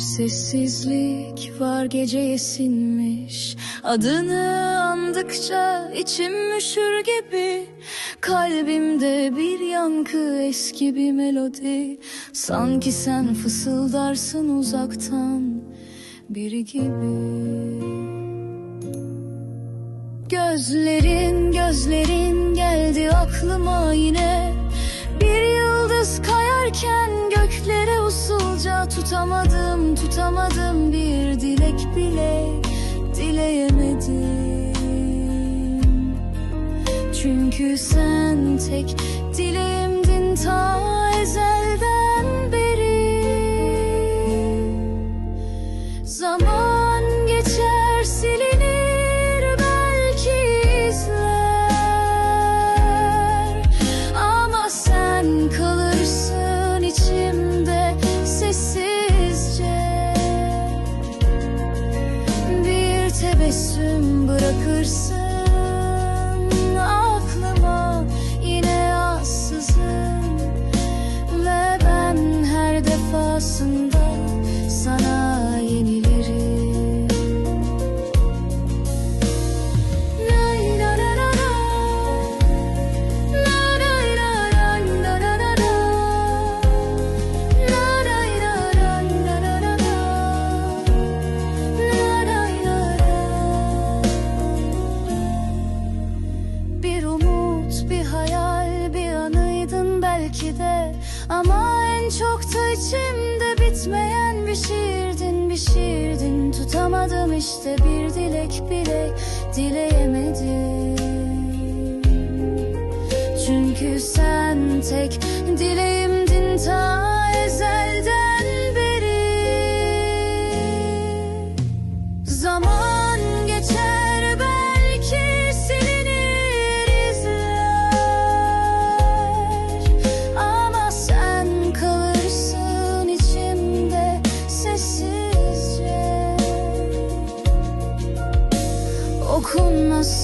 Bir sessizlik var geceye sinmiş Adını andıkça içim üşür gibi. Kalbimde bir yankı eski bir melodi. Sanki sen fısıldarsın uzaktan biri gibi. Gözlerin gözlerin geldi aklıma yine Tutamadım tutamadım bir dilek bile dileyemedim. Çünkü sen tek dileğimdin ta tebessüm bırakırsın Ama en çok da içimde bitmeyen bir şiirdin, bir şiirdin. Tutamadım işte bir dilek bile dileyemedim. Çünkü sen tek dileğimdin ta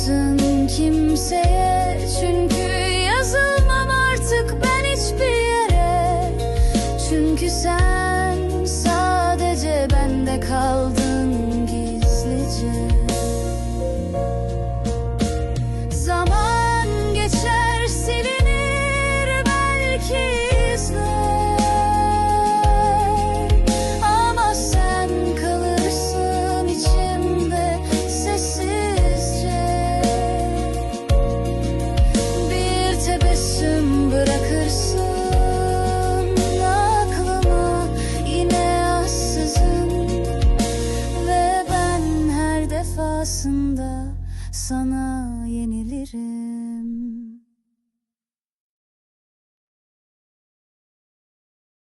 Okunmasın kimseye çünkü yazılmam artık ben hiçbir yere. Çünkü sen sadece bende kaldın ben